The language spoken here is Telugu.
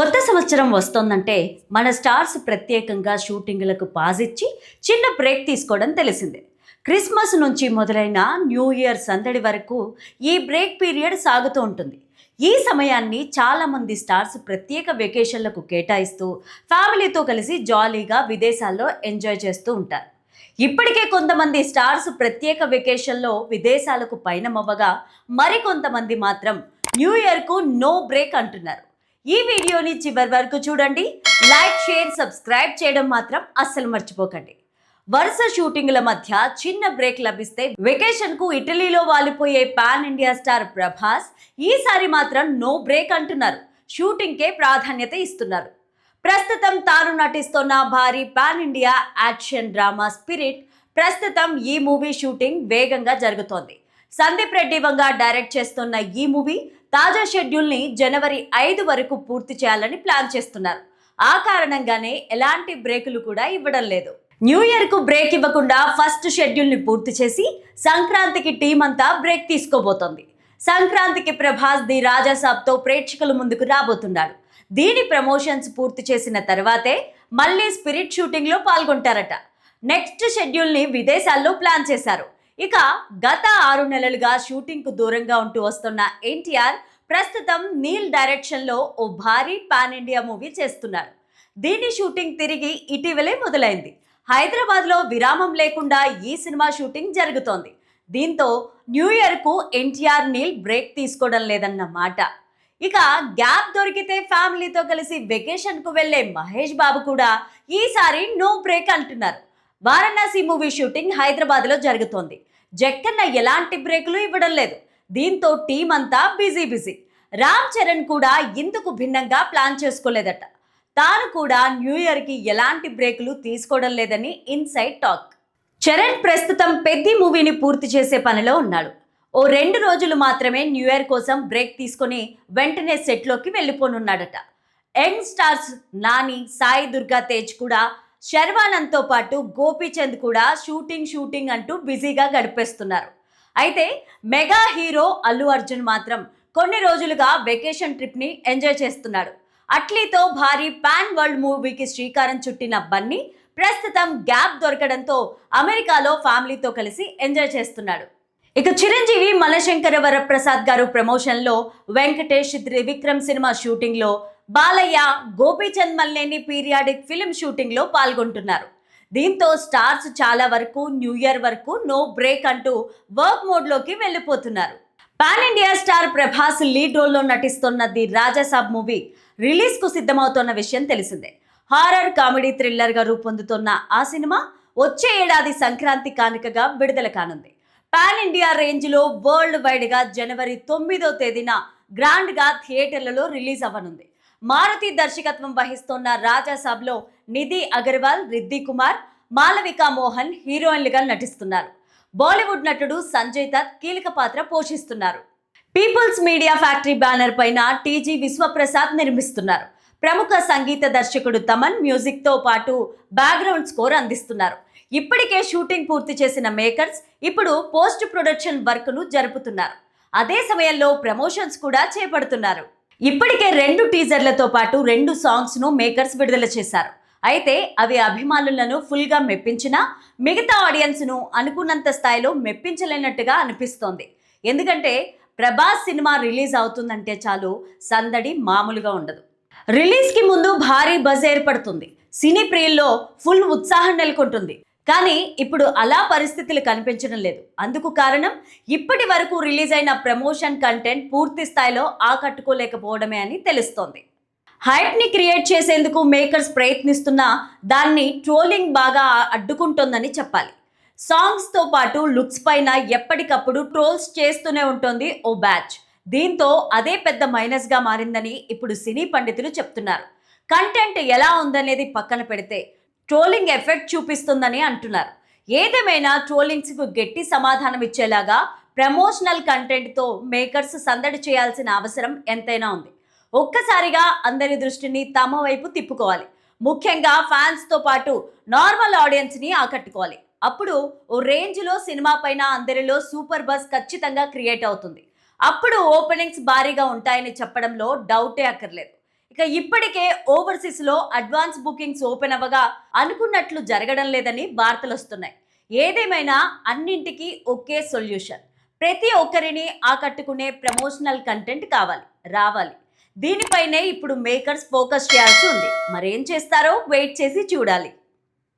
కొత్త సంవత్సరం వస్తోందంటే మన స్టార్స్ ప్రత్యేకంగా షూటింగ్లకు పాజ్ ఇచ్చి చిన్న బ్రేక్ తీసుకోవడం తెలిసిందే. క్రిస్మస్ నుంచి మొదలైన న్యూ ఇయర్ సందడి వరకు ఈ బ్రేక్ పీరియడ్ సాగుతూ ఉంటుంది. ఈ సమయాన్ని చాలామంది స్టార్స్ ప్రత్యేక వెకేషన్లకు కేటాయిస్తూ ఫ్యామిలీతో కలిసి జాలీగా విదేశాల్లో ఎంజాయ్ చేస్తూ ఉంటారు. ఇప్పటికే కొంతమంది స్టార్స్ ప్రత్యేక వెకేషన్లో విదేశాలకు పయనమవ్వగా మరికొంతమంది మాత్రం న్యూ ఇయర్కు నో బ్రేక్ అంటున్నారు. ఈ వీడియోని చివరి వరకు చూడండి. లైక్ షేర్ సబ్స్క్రైబ్ చేయడం మాత్రం అస్సలు మర్చిపోకండి. వరుస షూటింగ్ల మధ్య చిన్న బ్రేక్ లభిస్తే వెకేషన్కు ఇటలీలో వాలిపోయే పాన్ ఇండియా స్టార్ ప్రభాస్ ఈసారి మాత్రం నో బ్రేక్ అంటున్నారు. షూటింగ్కే ప్రాధాన్యత ఇస్తున్నారు. ప్రస్తుతం తాను నటిస్తున్న భారీ pan India action drama Spirit ప్రస్తుతం ఈ మూవీ షూటింగ్ వేగంగా జరుగుతోంది. సందీప్ రెడ్డి వంగ డైరెక్ట్ చేస్తున్న ఈ మూవీ తాజా షెడ్యూల్ని జనవరి ఐదు వరకు పూర్తి చేయాలని ప్లాన్ చేస్తున్నారు. ఆ కారణంగానే ఎలాంటి బ్రేకులు కూడా ఇవ్వడం లేదు. న్యూ ఇయర్కు బ్రేక్ ఇవ్వకుండా ఫస్ట్ షెడ్యూల్ని పూర్తి చేసి సంక్రాంతికి టీం అంతా బ్రేక్ తీసుకోబోతోంది. సంక్రాంతికి ప్రభాస్ ది రాజాసాబ్తో ప్రేక్షకుల ముందుకు రాబోతున్నాడు. దీని ప్రమోషన్స్ పూర్తి చేసిన తర్వాతే మళ్ళీ స్పిరిట్ షూటింగ్లో పాల్గొంటారట. నెక్స్ట్ షెడ్యూల్ని విదేశాల్లో ప్లాన్ చేశారు. ఇక గత ఆరు నెలలుగా షూటింగ్కు దూరంగా ఉంటూ వస్తున్న ఎన్టీఆర్ ప్రస్తుతం నీల్ డైరెక్షన్లో ఓ భారీ పాన్ ఇండియా మూవీ చేస్తున్నారు. దీని షూటింగ్ తిరిగి ఇటీవలే మొదలైంది. హైదరాబాద్లో విరామం లేకుండా ఈ సినిమా షూటింగ్ జరుగుతోంది. దీంతో న్యూ ఇయర్కు ఎన్టీఆర్ నీల్ బ్రేక్ తీసుకోవడం లేదన్న మాట. ఇక గ్యాప్ దొరికితే ఫ్యామిలీతో కలిసి వెకేషన్కు వెళ్ళే మహేష్ బాబు కూడా ఈసారి నో బ్రేక్ అంటున్నారు. వారణాసి మూవీ షూటింగ్ హైదరాబాద్లో జరుగుతోంది. జక్కన్న ఎలాంటి బ్రేకులు ఇవ్వడం లేదు. దీంతో టీం అంతా బిజీ బిజీ. రామ్ చరణ్ కూడా ఇందుకు భిన్నంగా ప్లాన్ చేసుకోలేదట. తాను కూడా న్యూ ఇయర్కి ఎలాంటి బ్రేకులు తీసుకోవడం లేదని ఇన్సైడ్ టాక్. చరణ్ ప్రస్తుతం పెద్ది మూవీని పూర్తి చేసే పనిలో ఉన్నాడు. ఓ రెండు రోజులు మాత్రమే న్యూ ఇయర్ కోసం బ్రేక్ తీసుకొని వెంటనే సెట్లోకి వెళ్ళిపోనున్నాడట. యంగ్ స్టార్స్ నాని సాయి దుర్గా తేజ్ కూడా శర్వానంద్తో పాటు గోపీచంద్ కూడా షూటింగ్ షూటింగ్ అంటూ బిజీగా గడిపేస్తున్నారు. అయితే మెగా హీరో అల్లు అర్జున్ మాత్రం కొన్ని రోజులుగా వెకేషన్ ట్రిప్ని ఎంజాయ్ చేస్తున్నాడు. అట్లీతో భారీ పాన్ వరల్డ్ మూవీకి శ్రీకారం చుట్టిన బన్నీ ప్రస్తుతం గ్యాప్ దొరకడంతో అమెరికాలో ఫ్యామిలీతో కలిసి ఎంజాయ్ చేస్తున్నాడు. ఇక చిరంజీవి మలశంకర వరప్రసాద్ గారు ప్రమోషన్లో వెంకటేష్ త్రివిక్రమ్ సినిమా షూటింగ్లో బాలయ్య గోపీచంద్ మల్లేని పీరియాడిక్ ఫిల్మ్ షూటింగ్లో పాల్గొంటున్నారు. దీంతో స్టార్స్ చాలా వరకు న్యూ ఇయర్ వరకు నో బ్రేక్ అంటూ వర్క్ మోడ్లోకి వెళ్ళిపోతున్నారు. Pan India star Prabhas lead రోల్లో నటిస్తున్న ది రాజాసాబ్ మూవీ రిలీజ్కు సిద్ధమవుతున్న విషయం తెలిసిందే. హారర్ కామెడీ థ్రిల్లర్గా రూపొందుతున్న ఆ సినిమా వచ్చే ఏడాది సంక్రాంతి కానుకగా విడుదల కానుంది. పాన్ ఇండియా రేంజ్లో వరల్డ్ వైడ్గా జనవరి తొమ్మిదో తేదీన గ్రాండ్గా థియేటర్లలో రిలీజ్ అవ్వనుంది. మారుతి దర్శకత్వం వహిస్తున్న రాజాసాబ్లో నిధి అగర్వాల్ రిద్ది కుమార్ మాలవిక మోహన్ హీరోయిన్లుగా నటిస్తున్నారు. బాలీవుడ్ నటుడు సంజయ్ దత్ కీలక పాత్ర పోషిస్తున్నారు. పీపుల్స్ మీడియా ఫ్యాక్టరీ బ్యానర్ పైన టీజీ విశ్వప్రసాద్ నిర్మిస్తున్నారు. ప్రముఖ సంగీత దర్శకుడు తమన్ మ్యూజిక్తో పాటు బ్యాక్గ్రౌండ్ స్కోర్ అందిస్తున్నారు. ఇప్పటికే షూటింగ్ పూర్తి చేసిన మేకర్స్ ఇప్పుడు పోస్ట్ ప్రొడక్షన్ వర్క్ను జరుపుతున్నారు. అదే సమయంలో ప్రమోషన్స్ కూడా చేపడుతున్నారు. ఇప్పటికే రెండు టీజర్లతో పాటు రెండు సాంగ్స్ను మేకర్స్ విడుదల చేశారు. అయితే అవి అభిమానులను ఫుల్గా మెప్పించినా మిగతా ఆడియన్స్ను అనుకున్నంత స్థాయిలో మెప్పించలేనట్టుగా అనిపిస్తోంది. ఎందుకంటే ప్రభాస్ సినిమా రిలీజ్ అవుతుందంటే చాలు సందడి మామూలుగా ఉండదు. రిలీజ్కి ముందు భారీ బజ్ ఏర్పడుతుంది. సినీ ప్రియుల్లో ఫుల్ ఉత్సాహం నెలకొంటుంది. కానీ ఇప్పుడు అలా పరిస్థితులు కనిపించడం లేదు. అందుకు కారణం ఇప్పటి వరకు రిలీజ్ అయిన ప్రమోషన్ కంటెంట్ పూర్తి స్థాయిలో ఆకట్టుకోలేకపోవడమే అని తెలుస్తోంది. హైప్ని క్రియేట్ చేసేందుకు మేకర్స్ ప్రయత్నిస్తున్నా దాన్ని ట్రోలింగ్ బాగా అడ్డుకుంటోందని చెప్పాలి. సాంగ్స్తో పాటు లుక్స్ పైన ఎప్పటికప్పుడు ట్రోల్స్ చేస్తూనే ఉంటుంది ఓ బ్యాచ్. దీంతో అదే పెద్ద మైనస్గా మారిందని ఇప్పుడు సినీ పండితులు చెప్తున్నారు. కంటెంట్ ఎలా ఉందనేది పక్కన పెడితే ట్రోలింగ్ ఎఫెక్ట్ చూపిస్తుందని అంటున్నారు. ఏదేమైనా ట్రోలింగ్స్కు గట్టి సమాధానం ఇచ్చేలాగా ప్రమోషనల్ కంటెంట్తో మేకర్స్ సందడి చేయాల్సిన అవసరం ఎంతైనా ఉంది. ఒక్కసారిగా అందరి దృష్టిని తమ వైపు తిప్పుకోవాలి. ముఖ్యంగా ఫ్యాన్స్తో పాటు నార్మల్ ఆడియన్స్ని ఆకట్టుకోవాలి. అప్పుడు ఓ రేంజ్లో సినిమా పైన అందరిలో సూపర్ బస్ ఖచ్చితంగా క్రియేట్ అవుతుంది. అప్పుడు ఓపెనింగ్స్ భారీగా ఉంటాయని చెప్పడంలో డౌటే అక్కర్లేదు. ఇక ఇప్పటికే ఓవర్సీస్లో అడ్వాన్స్ బుకింగ్స్ ఓపెన్ అవ్వగా అనుకున్నట్లు జరగడం లేదని వార్తలు వస్తున్నాయి. ఏదేమైనా అన్నింటికి ఒకే సొల్యూషన్. ప్రతి ఒక్కరిని ఆకట్టుకునే ప్రమోషనల్ కంటెంట్ కావాలి రావాలి. దీనిపైనే ఇప్పుడు మేకర్స్ ఫోకస్ చేయాల్సి ఉంది. మరేం చేస్తారో వెయిట్ చేసి చూడాలి.